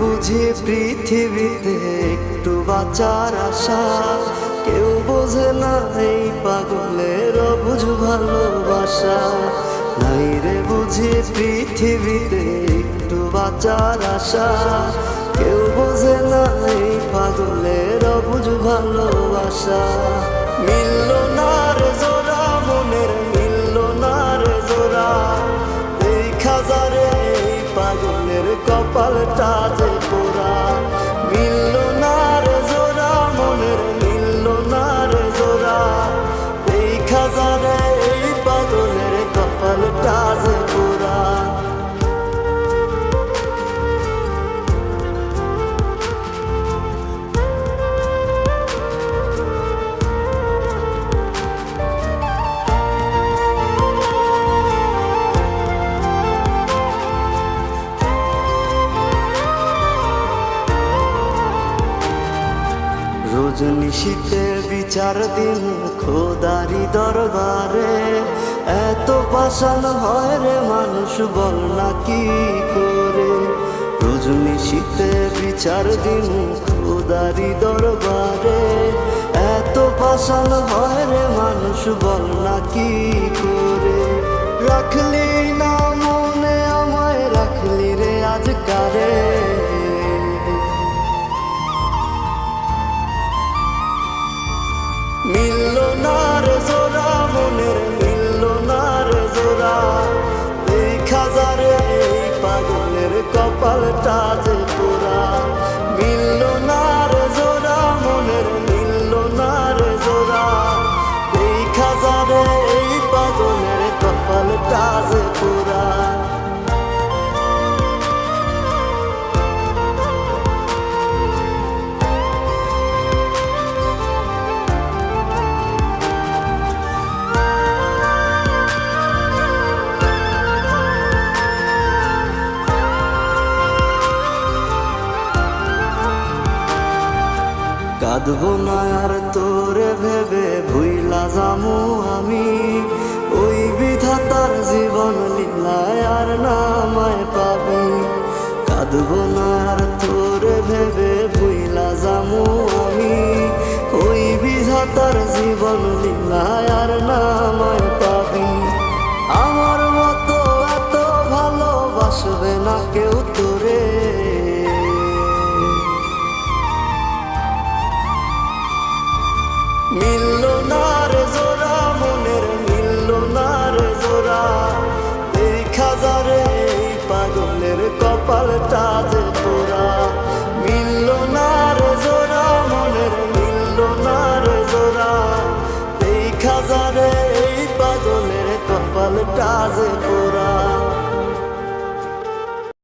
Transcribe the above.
বুঝি পৃথিবীতে একটু বাঁচার আশা। কেউ বোঝে না এই পাগলের বুঝ ভালোবাসা। নাই রে বুঝি পৃথিবীতে একটু বাঁচার আশা। কেউ বোঝে না এই পাগলের বুঝ ভালোবাসা। মিলল না রে কপালটা যে রজনীশীতে বিচার দিন খোদারি দরবারে। এত পাশান হয় রে মানুষ, বল না কি করে? রজনীশীতে বিচার দিন খোদারি দরবারে। এত পাশান হয় রে মানুষ, বল না কি করে? রাখলি না মিলল কাঁদবো না আর তোরে ভেবে ভুইলা যামু আমি। ওই বিধাতার জীবন লীলায় আর নামায় পাবি। কাঁদবো না আর তোরে ভেবে ভুইলা যামু আমি। ওই বিধাতার জীবন লীলায় আর নামায় পাবি। আমার মতো এত ভালোবাসবে না কেউ